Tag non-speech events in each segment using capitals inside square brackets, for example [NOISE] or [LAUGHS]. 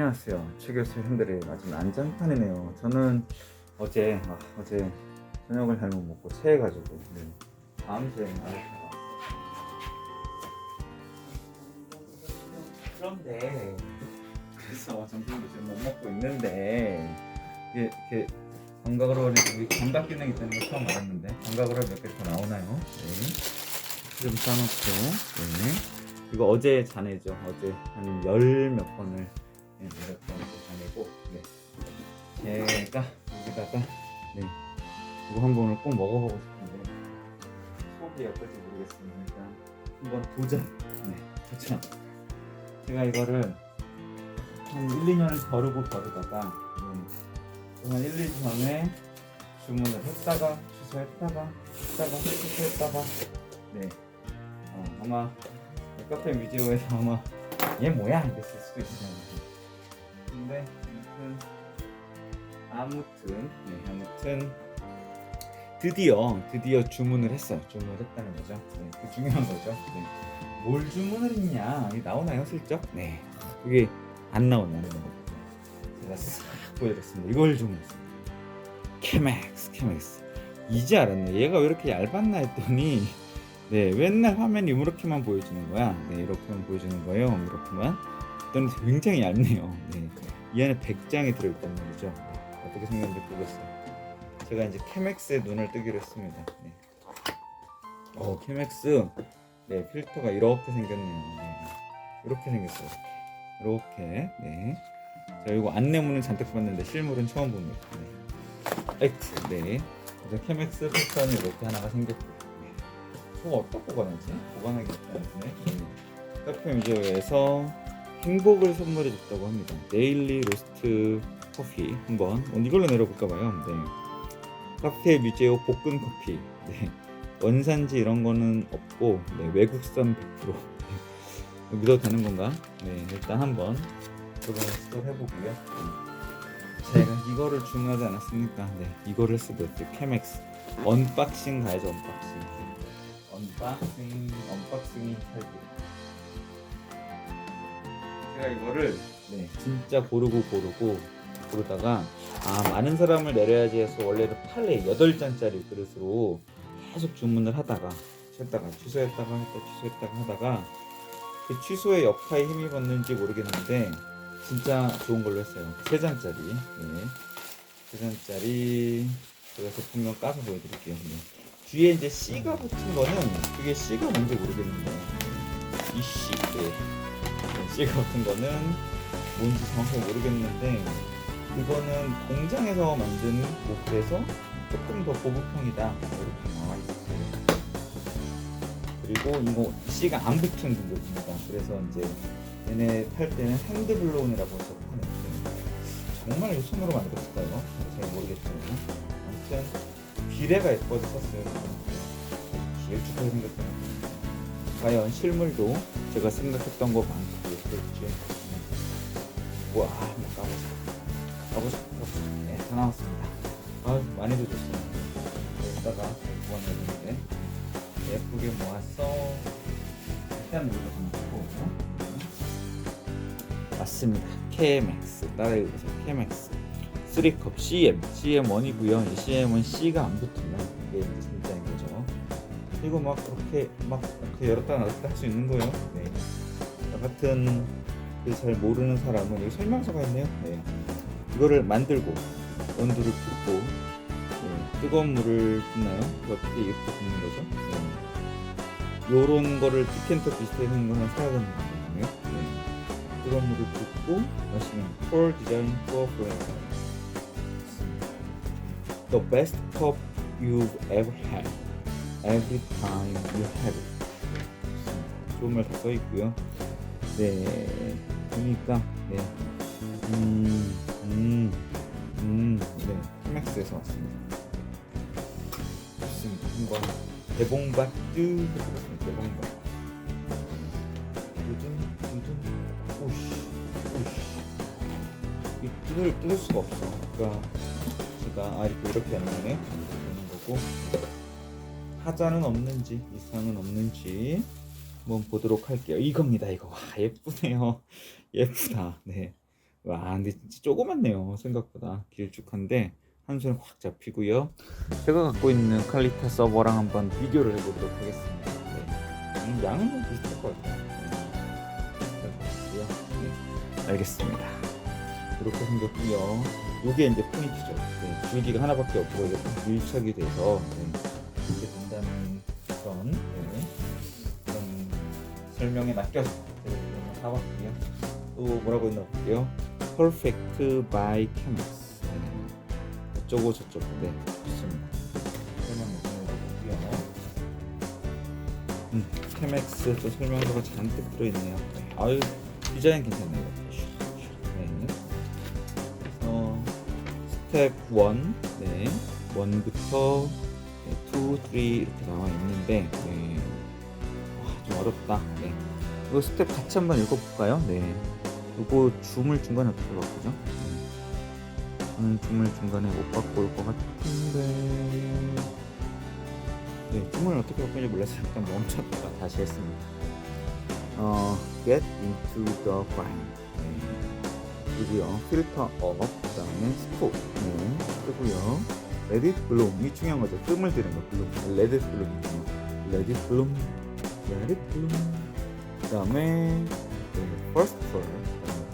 안녕하세요. 최 교수 형들의 마지막 안장판이네요. 저는 어제 아, 어제 저녁을 잘못 먹고 체해가지고 네. 밤새 아르타가 왔어요. 그런데 그래서 점심도 지금 못 먹고 있는데 이게 이렇게 감각으로 우리 감각 기능이 있다는 걸 처음 알았는데 감각으로 몇 개 더 나오나요? 네. 좀 싸놓고 네. 이거 어제 잔해죠. 어제 한 열 몇 번을 네, 몇 번을 잔해고 네. 제가 여기다가 네. 이거 한 번을 꼭 먹어보고 싶은데 속이 어떨지 모르겠습니다. 일단 한번 도전. 네, 도전. 제가 이거를 한 1, 2년을 겨루고 겨루다가 음, 또한 1, 2주 전에 주문을 했다가 취소했다가 했다가 취소했다가 네 어, 아마 카페 뮤지오에서 아마 얘 뭐야 이랬을 수도 있어요 근데 아무튼 네 아무튼 드디어 드디어 주문을 했어요. 주문을 했다는 거죠. 네, 그 중요한 거죠. 네. 뭘 주문을 했냐? 이게 나오나요 슬쩍? 네. 그게 안 나오냐는 거 제가 싹 보여드렸습니다. 이걸 주문했어요 케맥스 케맥스. 이제 알았네. 얘가 왜 이렇게 얇았나 했더니 네 맨날 화면이 이렇게만 보여주는 거야. 네 이렇게만 보여주는 거예요. 이렇게만. 또는 굉장히 얇네요. 네 이 안에 100장이 들어있단 말이죠? 어떻게 생겼는지 보겠어요. 제가 이제 케맥스에 눈을 뜨기로 했습니다. 네. 어 케맥스. 네 필터가 이렇게 생겼네요. 네. 이렇게 생겼어요. 이렇게. 네. 자, 이거 안내문은 잔뜩 봤는데 실물은 처음 봅니다. 네. X. 네. 그래서 케맥스 필터는 이렇게 하나가 생겼고. 네. 저거 어디다 보관하지? 보관하겠다는데 네. 카페 뮤지엄에서 행복을 선물해 줬다고 합니다 데일리 로스트 커피 한번 오늘 이걸로 내려볼까 봐요 네. 카페 뮤지엄 볶은 커피 네. 원산지 이런 거는 없고 네. 외국산 100% 네. [LAUGHS] 믿어도 되는 건가? 네 일단 한번 그걸 해보고요 네. 제가 이거를 주문하지 않았습니까? 네, 이거를 했어도 됐죠. 케맥스 언박싱 가야죠, 언박싱. 언박싱, 언박싱이 살기. 제가 이거를 네, 진짜 고르고 고르고 고르다가 아 많은 사람을 내려야지 해서 원래는 팔레 8잔짜리 그릇으로 계속 주문을 하다가 했다가 취소했다가 했다 취소했다가 하다가 그 취소의 역파에 힘입었는지 모르겠는데 진짜 좋은 걸로 했어요. 세 잔짜리. 네. 세 잔짜리. 제가 제품명 까서 보여드릴게요. 네. 뒤에 이제 C가 붙은 거는 그게 C가 뭔지 모르겠는데 이 C. 네. 네, C가 붙은 거는 뭔지 정확히 모르겠는데 그거는 공장에서 만든 모델에서 조금 더 고급형이다 이렇게 나와 있어요. 그리고 이거 C가 안 붙은 등급입니다. 그래서 이제 얘네 팔 때는 핸드블로운이라고 해서 파는데 정말 손으로 만들었을까요? 잘 모르겠지만 아무튼 비례가 예뻐서 썼어요 길쭉하게 생겼더라고요 과연 실물도 제가 생각했던 예쁠지 우와 한번 까보자 까보자 까보자 네 다 나왔습니다 아 많이 도 줬어요 여기다가 보관해뒀는데 예쁘게 모았어 일단 이거 좀 넣고 맞습니다. KMX 따라 읽어서 KMX 3컵 CM CM1이고요. CM은 C가 안 붙으면 이게 이제 진짜인 거죠. 이거 막 그렇게 막 이렇게 열었다 놨다 할 수 있는 거예요. 네. 저 같은 그 잘 모르는 사람은 여기 설명서가 있네요. 네. 이거를 만들고 온도를 붓고 네. 뜨거운 물을 붓나요? 어떻게 이렇게 붓는 거죠? 네. 요런 거를 디켄터 비슷하게 생긴 거 하나 사야 되는 거거든요. 네. 뜨거운 물을 붓고 마시면 for design for friends the best cup you've ever had every time you have it 좋은 말 다 써 있고요 네 보니까 네 음, 음, 음, 네, 테맥스에서 왔습니다. 좋습니다. 한번 대봉밭 쭉 해보겠습니다. 대봉밭. 두둔, 두둔, 오씨, 오씨. 이 뜯을, 뜯을 수가 없어. 그러니까 제가, 아, 이렇게, 이렇게 하는 거네. 되는 거고. 하자는 없는지, 이상은 없는지. 한번 보도록 할게요. 이겁니다, 이거. 와, 예쁘네요. 예쁘다. 네. 와 근데 진짜 조그맣네요 생각보다 길쭉한데 한 손에 확 잡히고요 제가 갖고 있는 칼리타 서버랑 한번 비교를 해보도록 하겠습니다 네. 음, 양은 좀 비슷할 것 같아요 네. 네. 알겠습니다 이렇게 생겼고요 이게 이제 포인트죠 네. 줄기가 하나밖에 없고 딱 밀착이 돼서 네. 이렇게 된다는 그런 네. 설명에 맡겨서 이거 사봤고요 또 뭐라고 있나 볼게요 Perfect by Chemex 네. 어쩌고 저쩌고 네 좋습니다 설명 보고요 음, Chemex 또 설명서가 잔뜩 들어있네요 네. 아유 디자인 괜찮네요 네. 그래서 스텝 1 네. 1부터 네, 2, 3 이렇게 나와 있는데 네. 와, 좀 어렵다 네. 이거 스텝 같이 한번 읽어볼까요? 네. 이거 줌을 중간에 어떻게 바꾸죠? 네. 저는 줌을 중간에 못 바꿔 올것 같은데. 네, 줌을 어떻게 바꾸는지 몰라서 잠깐 멈췄다가 다시 했습니다. 어, get into the grind. 네. 그리고요 필터 업 그 다음에 스포 네, 뜨고요 let it bloom. 이 중요한 거죠. 뜸을 들이는 거 it bloom. let it bloom. let it bloom. 그다음에 네, first floor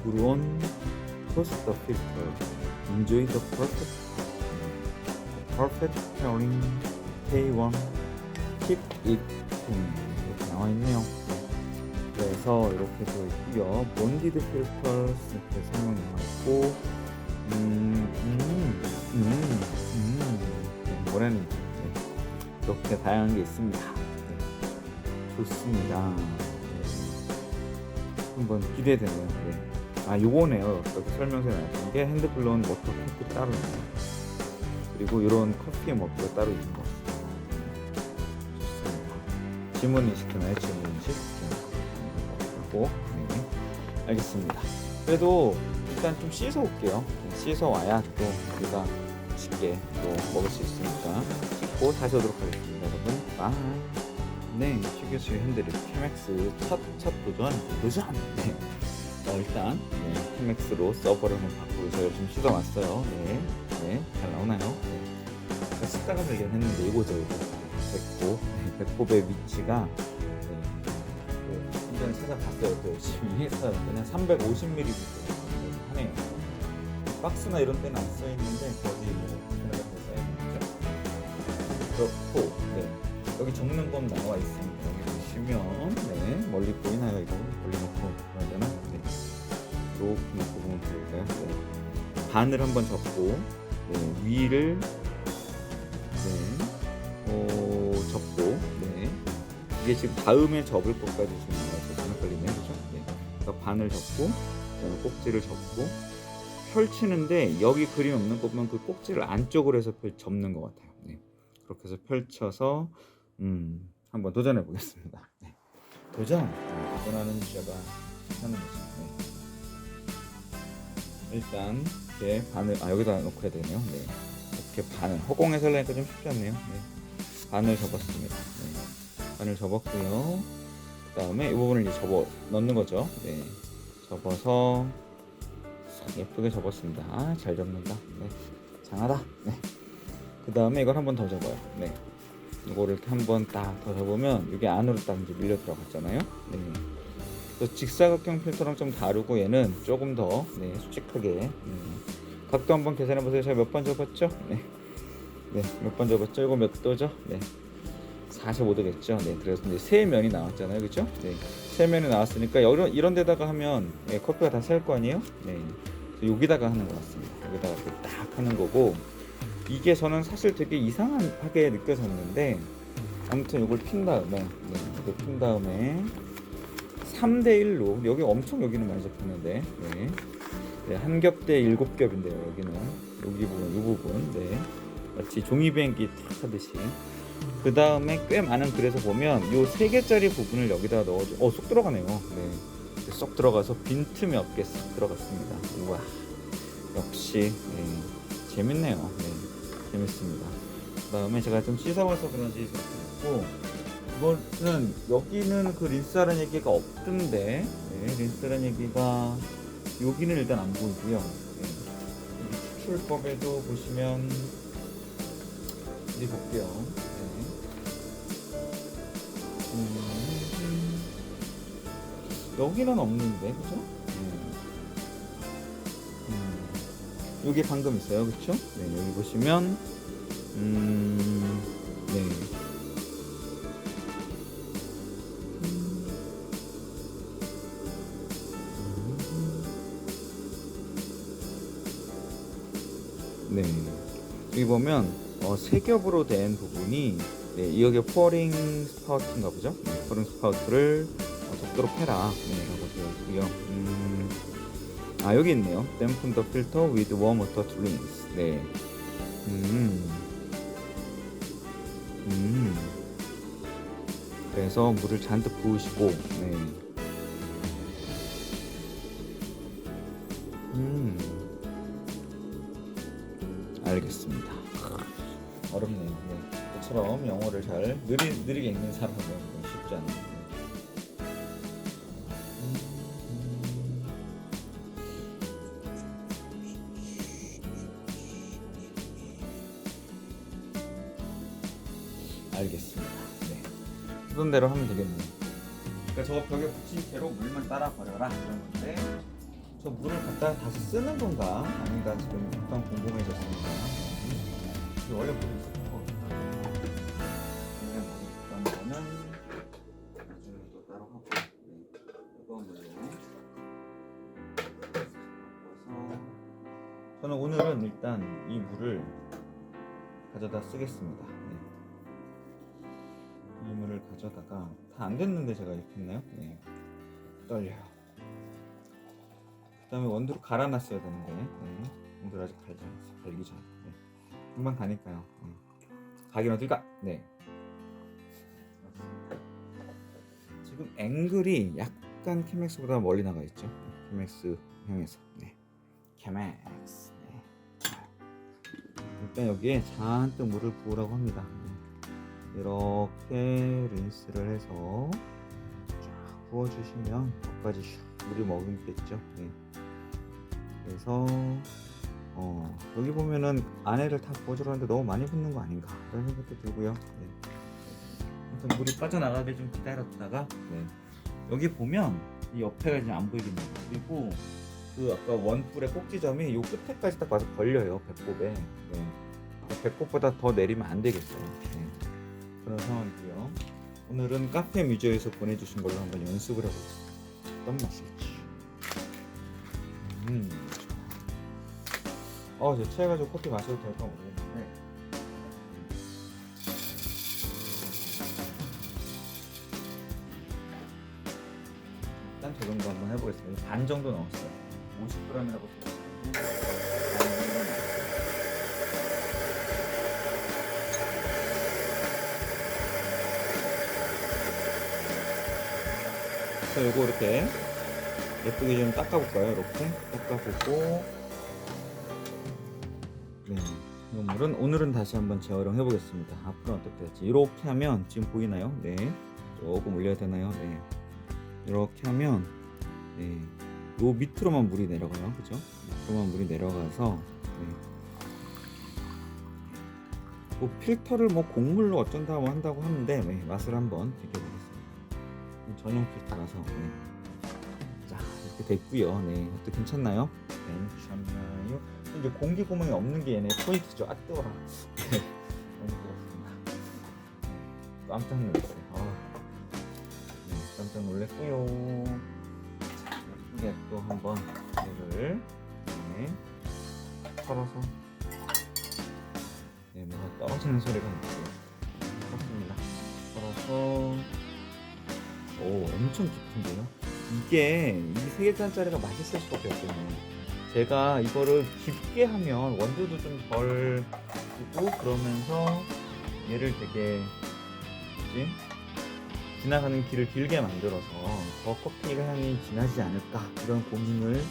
구론 toast the filter enjoy the perfect perfect pairing K1 keep it clean 이렇게 나와 있네요 그래서 이렇게 되어 있고요 본디드 필터 이렇게 설명 나와 있고 음, 음, 음, 음. 네, 뭐라는 네. 이렇게 다양한 게 있습니다 네. 좋습니다 네. 한번 기대되네요 네. 아 요거네요. 여기 설명서에 나왔던 게 핸드블로운 워터 캡이 따로 있네요 그리고 이런 커피 머프가 따로 있는 것 같습니다 좋습니다. 지문 인식되나요. 지문 인식. 하고 네. 알겠습니다. 그래도 일단 좀 씻어 올게요. 씻어 와야 또 우리가 쉽게 또 먹을 수 있으니까 씻고 다시 오도록 하겠습니다 여러분. 바이. 네 휴게소 핸드립 케맥스 첫, 첫 도전 도전. 네. 어, 일단 네, 케맥스로 서버를 한번 바꾸고 저희 좀 씻어왔어요 네, 네, 잘 나오나요? 네. 제가 씻다가 발견했는데 이거죠 이거 배꼽 네, 배꼽의 위치가 네, 그 한번 찾아봤어요 또 열심히 해서 그냥 350ml 하네요 박스나 이런 데는 안 써있는데 거기 뭐 그런 데 써있는 거죠 그렇고 네. 여기 적는 건 나와 있습니다 여기 보시면 네, 멀리 보이나요 이거 놓고 보면 보일까요 네. 반을 한번 접고 네, 위를 네, 어, 접고 네. 이게 지금 다음에 접을 것까지 지금 좀 헷갈리네요 그죠 네. 그러니까 반을 접고 꼭지를 접고 펼치는데 여기 그림 없는 거 보면 그 꼭지를 안쪽으로 해서 펼, 접는 것 같아요 네. 그렇게 해서 펼쳐서 음, 한번 도전해 보겠습니다. 네. 도전. 네, 도전하는 하는 거죠. 네. 일단 이렇게 반을 아 여기다 놓고 해야 되네요. 네. 이렇게 반을 허공에서 하려니까 좀 쉽지 않네요. 네. 반을 접었습니다. 네. 반을 접었고요. 그 다음에 이 부분을 이제 접어 넣는 거죠. 네. 접어서 싹 예쁘게 접었습니다. 아, 잘 접는다. 네. 장하다. 네. 그 다음에 이걸 한 번 더 접어요. 네. 이거를 이렇게 한 번 딱 더 접으면 이게 안으로 딱 이제 밀려 들어갔잖아요. 네. 그래서 직사각형 필터랑 좀 다르고 얘는 조금 더 네, 수직하게 음. 각도 한번 계산해 보세요. 제가 몇 번 접었죠? 네. 네, 몇 번 접었죠? 이거 몇 도죠? 네. 45도겠죠. 네, 그래서 이제 세 면이 나왔잖아요, 그렇죠? 네, 세 면이 나왔으니까 이런 이런 데다가 하면 예, 커피가 다 셀 거 아니에요? 네, 여기다가 하는 것 같습니다. 여기다가 딱 하는 거고 이게 저는 사실 되게 이상하게 느껴졌는데 아무튼 이걸 핀 다음에 네, 이렇게 핀 다음에 3대 1로. 여기 엄청 여기는 많이 잡혔는데. 네. 네, 한 겹 대 일곱 겹인데요 여기는. 여기 부분 이 부분. 네. 마치 종이 비행기 탁 하듯이. 그 다음에 꽤 많은 글에서 보면 이세 개짜리 부분을 여기다 넣어줘. 어쏙 들어가네요. 네 쏙 들어가서 빈틈이 없게 쏙 들어갔습니다. 우와. 역시 네, 재밌네요. 네, 재밌습니다. 그 다음에 제가 좀 씻어봐서 그런지 좋고 이거는 여기는 그 린스하는 얘기가 없던데 네, 린스하는 얘기가 여기는 일단 안 보이고요. 네. 추출법에도 보시면 이제 볼게요. 네. 음, 여기는 없는데, 그죠? 네. 음, 여기 방금 있어요, 그쵸? 네, 여기 보시면, 음, 네. 네. 여기 보면 어, 세 겹으로 된 부분이 네, 여기 포링 스파우트인가 보죠? 네, 포링 스파우트를 어, 덮도록 해라 네, 라고 되어 있고요. 음, 아 여기 있네요. Dampen the filter. 네. 음. 음. 그래서 물을 잔뜩 부으시고 네. 음. 알겠습니다. 어렵네요. 네. 저처럼 영어를 잘 느리, 느리게 읽는 사람은 쉽지 않아요. 알겠습니다. 네. 하던 대로 하면 되겠네요. 그러니까 저 벽에 붙인 채로 물만 따라 버려라 이런 건데 저 물을 갖다 다시 쓰는 건가? 아닌가 지금 약간 궁금해졌습니다. 이게 원래 물이 있었던 거구나. 그냥 물이 있던 거는 나중에 또 따로 하고 네. 이거 물로 바꿔서 저는 오늘은 일단 이 물을 가져다 쓰겠습니다. 네. 이 물을 가져다가 다 안 됐는데 제가 이렇게 했나요? 네. 떨려요. 그다음에 원두를 갈아놨어야 되는데 네. 원두를 아직 갈지 않았어 갈기 전 네. 금방 가니까요 네. 가긴 어딜까 네 지금 앵글이 약간 캐맥스보다 멀리 나가 있죠 캐맥스 향에서 네 캐맥스 네. 일단 여기에 잔뜩 물을 부으라고 합니다 네. 이렇게 린스를 해서 쫙 부어주시면 끝까지 슉 물이 머금겠죠 네. 그래서 어, 여기 보면은 안에를 다 부어주라는데 너무 많이 붓는 거 아닌가 그런 생각도 들고요. 네. 아무튼 물이 빠져나가게 좀 기다렸다가 네. 여기 보면 이 옆에가 이제 안 보이긴 해요. 그리고 그 아까 원뿔의 꼭지점이 요 끝에까지 딱 와서 걸려요 배꼽에. 네. 배꼽보다 더 내리면 안 되겠어요. 네. 그런 상황이고요. 오늘은 카페 뮤즈에서 보내주신 걸로 한번 연습을 해보겠습니다. 어떤 맛일지. 음. 어, 저 취해가지고 커피 마셔도 될까 모르겠는데. 일단 저 정도 한번 해보겠습니다. 반 정도 넣었어요. 50g이라고 써있는데. 그래서 요거 이렇게 예쁘게 좀 닦아볼까요? 이렇게 닦아보고 이 물은 오늘은 다시 한번 재활용 해보겠습니다. 앞으로 어떻게 될지 이렇게 하면 지금 보이나요? 네, 조금 올려야 되나요? 네, 이렇게 하면 네, 요 밑으로만 물이 내려가요, 그죠? 밑으로만 물이 내려가서 네. 뭐 필터를 뭐 곡물로 어쩐다 뭐 한다고 하는데 네, 맛을 한번 비교해보겠습니다. 전용 필터라서 네. 자 이렇게 됐고요. 네, 이것도 괜찮나요? 괜찮나요? 이제 공기 구멍이 없는 게 얘네 포인트죠. 아 뜨거라. 네, 너무 뜨겁습니다. 깜짝 놀랐어요. 아, 네, 깜짝 놀랐고요. 자, 예쁘게 또 한번 얘를 네, 털어서 네, 뭐가 떨어지는 소리가 났어요. 털었습니다. 털어서 오, 엄청 깊은데요? 이게 이 세 개짜리가 맛있을 수밖에 없거든요. 제가 이거를 깊게 하면 원두도 좀 덜 주고 그러면서 얘를 되게 뭐지? 지나가는 길을 길게 만들어서 더 커피 향이 진하지 않을까 이런 고민을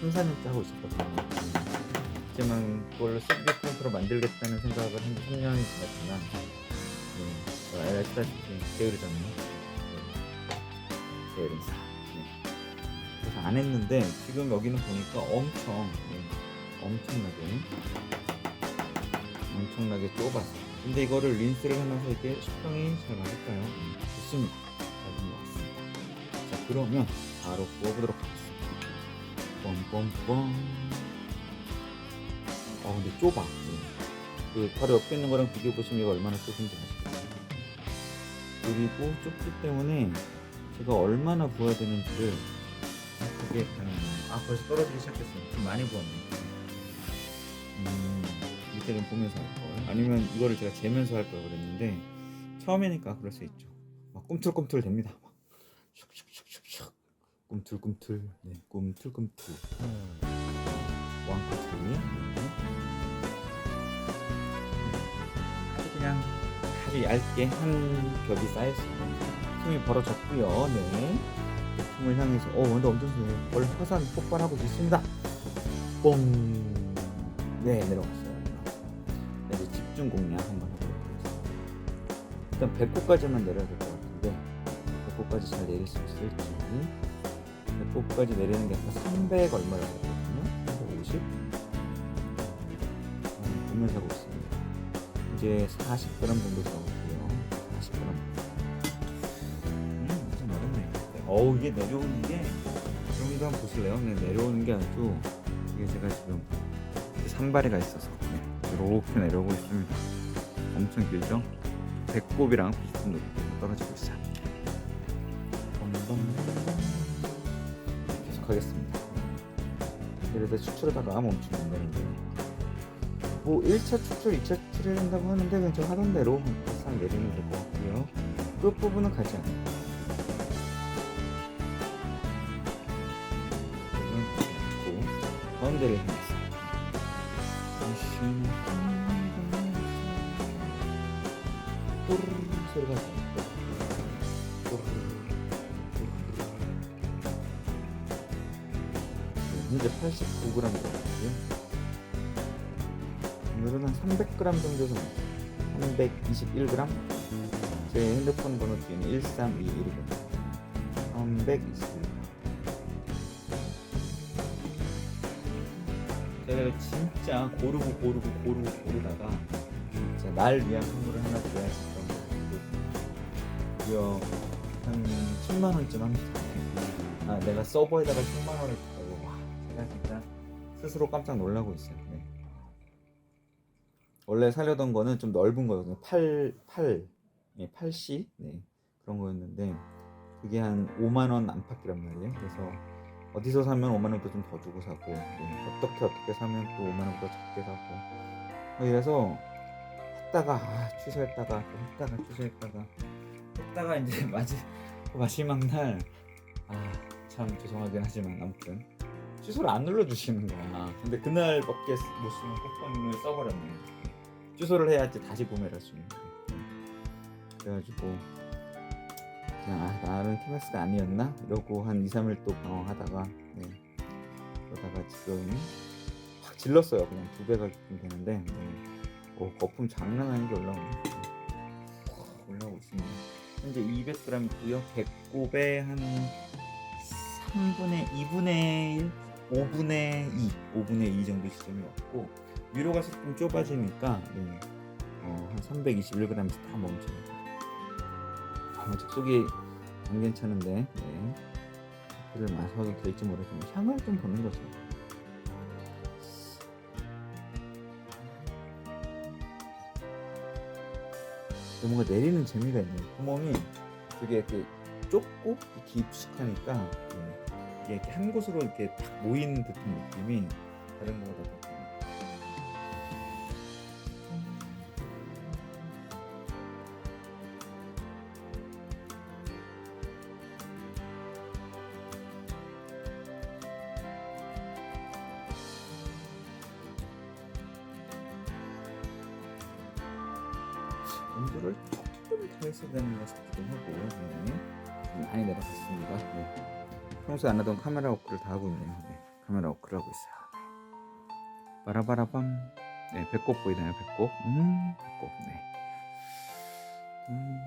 3, 4년째 하고 있었거든요. 하지만 그걸로 3D 프린트로 만들겠다는 생각을 한 3년이 지났지만 네, 아시다시피 게으르잖아요. 게으른 사 네. 안 했는데 지금 여기는 보니까 엄청 네, 엄청나게 엄청나게 좁아서 근데 이거를 린스를 하면서 이게 수평이 잘 맞을까요? 음, 좋습니다 잘된 것 같습니다 자 그러면 바로 구워보도록 하겠습니다 뻥뻥뻥 어 근데 좁아 네. 그 바로 옆에 있는 거랑 비교해 보시면 이거 얼마나 좁은지 아시겠죠? 그리고 좁기 때문에 제가 얼마나 부어야 되는지를 아 벌써 떨어지기 시작했어요. 좀 많이 부었네. 음, 밑에 좀 보면서 할 걸. 아니면 이거를 제가 재면서 할 걸 그랬는데 처음이니까 그럴 수 있죠. 막 꿈틀꿈틀 됩니다. 막 슉슉슉슉슉 꿈틀꿈틀 네 꿈틀꿈틀 왕꿈틀 네. 아주 그냥 아주 얇게 한 겹이 쌓였어요. 숨이 벌어졌고요. 네. 품을 향해서 어 근데 엄청 세요. 원래 화산 폭발하고 있습니다. 뽕. 네 내려갔어요. 네, 이제 집중 공략 한번 해보도록 하겠습니다. 일단 배꼽까지만 내려야 될 것 같은데 배꼽까지 잘 내릴 수 있을지. 배꼽까지 내리는 게 아까 300 얼마라고 했거든요. 350. 음, 보면서 하고 있습니다. 이제 40g 정도 적 어우, 이게 내려오는 게, 이거 한번 보실래요? 네, 내려오는 게 아주, 이게 제가 지금, 산발이가 있어서, 네, 이렇게 내려오고 있습니다. 엄청 길죠? 배꼽이랑 비슷한 높이로 떨어지고 있어요. 계속 하겠습니다. 이러다 추출하다가 멈추면 안 되는데요. 뭐 1차 추출, 2차 추출을 한다고 하는데 그냥 저 하던 대로 싹 내리면 될 것 같고요. 끝부분은 가지 않아요. 가운데를 향해서 또르르 현재 89g 정도고요. 오늘은 한 300g 정도 좀 321g 제 핸드폰 번호 뒤에는 1321이거든요. 321g 제가 진짜 고르고 고르고 고르고 고르다가 진짜 날 위한 선물을 하나 드려야지 무려 한 10만 원쯤 합니다 아 내가 서버에다가 10만 원을 주고 와 제가 진짜 스스로 깜짝 놀라고 있어요 네. 원래 사려던 거는 좀 넓은 거거든요. 8, 8, 예, 8C, 네, 그런 거였는데, 그게 한 5만 원 안팎이란 말이에요. 그래서, 어디서 사면 5만 원보다 좀 더 주고 사고, 네, 어떻게 어떻게 사면 또 5만 원보다 적게 사고, 뭐 이래서, 했다가, 아, 취소했다가, 또 했다가, 취소했다가, 했다가 이제 [LAUGHS] 마지, 마지막 날, 아, 참 죄송하긴 하지만, 아무튼, 취소를 안 눌러주시는 거야. 근데 그날밖에 못 쓰는 쿠폰을 써버렸네. 취소를 해야지 다시 구매를 할 수 있는데 그래가지고 그냥 아 나는 키맥스가 아니었나 이러고 한 2, 3일 또 방황하다가 네. 그러다가 지금 확 질렀어요 그냥 두 배가 좀 되는데 네. 오, 거품 장난 아니게 올라오네 확 올라오고 있습니다 현재 200g 있고요 배꼽에 한 3분의 2분의 1 5분의 2 5분의 2 정도 지점이 왔고 위로가 조금 좁아지니까 네. 어, 한 321g에서 다 멈춰요. 아, 적속이 안 괜찮은데 네. 커피를 마셔도 될지 모르지만 향을 좀 보는 거죠. 뭔가 내리는 재미가 있네요. 구멍이 되게 이렇게 좁고 깊숙하니까 네. 이게 한 곳으로 이렇게 딱 모이는 듯한 느낌이 다른 거보다 더 믹스 안 하던 카메라 워크를 다 하고 있네요. 네, 카메라 워크를 하고 있어요. 네. 바라바라밤. 네, 배꼽 보이나요? 배꼽. 음, 배꼽. 네. 음.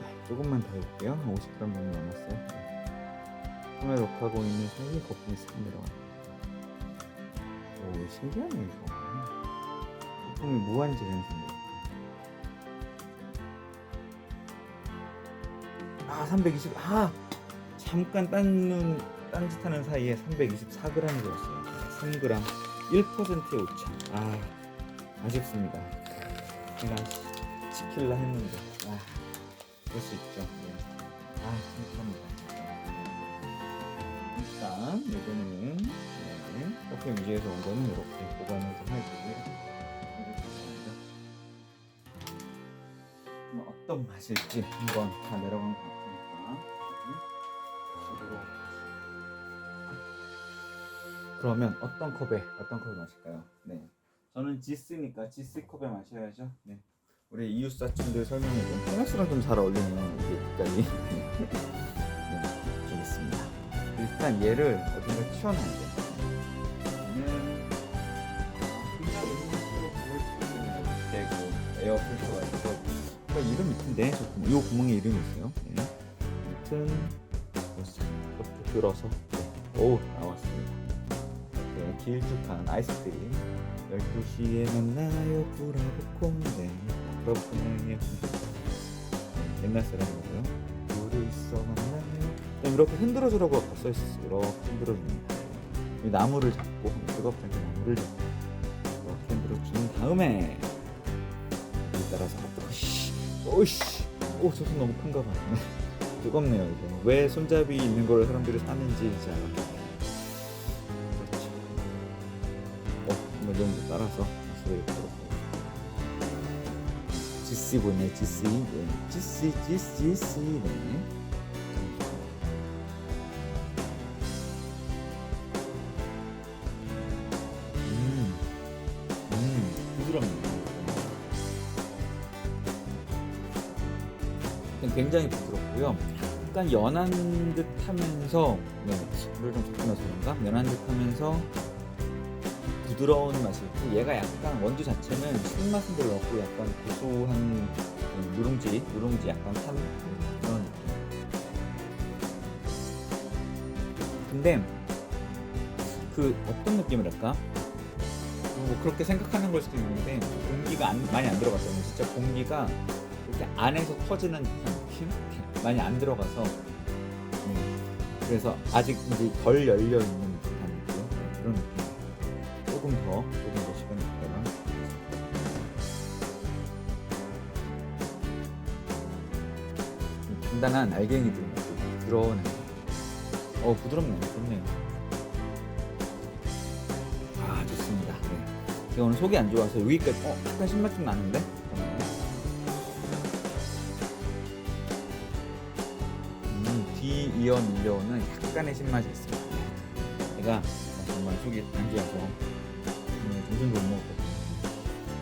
네, 조금만 더 해볼게요. 한 50g만 남았어요. 네. 소매 녹하고 있는 사이에 거품이 싹 내려와요. 오, 신기하네, 이거. 거품이 무한재생 생겨. 아, 320. 아, 잠깐 딴눈, 딴짓 하는 사이에 324g이 들었어요. 3g. 1%의 오차. 아, 아쉽습니다. 제가 시- 시킬라 했는데. 아, 그럴 수 있죠. 네. 아, 심각합니다. 일단 이거는 네, 커피 유지해서 온 거는 이렇게 보관을 좀 해주고요. 어떤 맛일지 한번 다 내려간 것 같으니까 네, 그러면 어떤 컵에 어떤 컵에 마실까요? 네, 저는 지스니까 지스 컵에 마셔야죠. 네, 우리 이웃 사촌들 설명해 좀 테마스랑 좀 잘 어울리는 이게 빛깔이 [LAUGHS] 네, 주겠습니다. 일단 얘를 어딘가 치워놔야 돼. 이름 있던데 저 구멍, 요 구멍에 이름이 있어요. 네. 아무튼 이렇게 들어서 네. 오 나왔습니다. 네, 길쭉한 아이스크림 12시에 만나요 브라보콘 네 브라보콘은 네, 옛날 사람이고요 우리 있어 만나요 네, 이렇게 흔들어주라고 써있었어요 이렇게 흔들어주는 거예요 이 나무를 잡고 뜨겁다니까 나무를 잡고 이렇게 흔들어준 다음에 오이씨 오 저 손 너무 큰가 봐 네. [LAUGHS] 뜨겁네요 이거 왜 손잡이 있는 걸 사람들이 사는지 잘 알아요 그렇죠 어, 이거 정도 따라서 소리를 GC 보네 GC 네. GC GC GC 네. 굉장히 부드럽고요. 약간 연한 듯 하면서 네, 물을 좀 섞어놔서 그런가? 연한 듯 하면서 부드러운 맛이 있고 얘가 약간 원두 자체는 신맛은 별로 없고 약간 고소한 그 누룽지 누룽지 약간 탄 그런 느낌. 근데 그 어떤 느낌이랄까? 뭐 그렇게 생각하는 걸 수도 있는데 공기가 안- 많이 안 들어갔어요. 진짜 공기가 이렇게 안에서 터지는 듯한 많이 안 들어가서 음, 그래서 아직 이제 덜 열려 있는 듯한 느낌 네, 그런 느낌. 조금 더 조금 더 시간이 있다가. 이 단단한 알갱이들 부드러운 어 부드럽네요. 좋네요. 아 좋습니다. 네. 제가 오늘 속이 안 좋아서 여기까지 어 약간 신맛 좀 나는데 뒤 이어 밀려오는 약간의 신맛이 있습니다 제가 정말 속이 오늘 점심도 못 먹었거든요.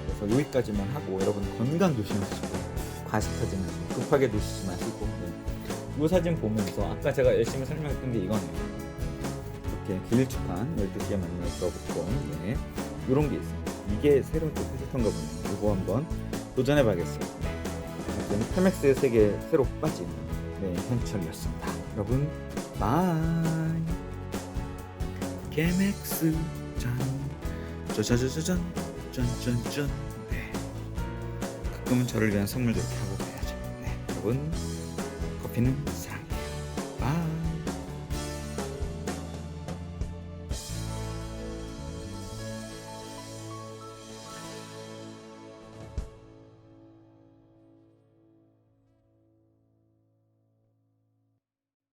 그래서 여기까지만 하고 여러분 건강 조심하시고 과식하지 마시고 급하게 드시지 마시고 네. 이 사진 보면서 아까 제가 열심히 설명했던 게 이거네요. 이렇게 길쭉한 12시에 만날 써붙고 네. 이런 게 있어요. 이게 새로 또 패스턴가 보네요. 이거 한번 도전해봐야겠어요 네. 아무튼 페맥스의 세계 새로 빠진 네, 현철이었습니다 여러분 바이 케맥스 짠 짜자자자잔 짠짠짠 네. 가끔은 저를 위한 선물도 이렇게 하고 가야죠 네. 여러분 커피는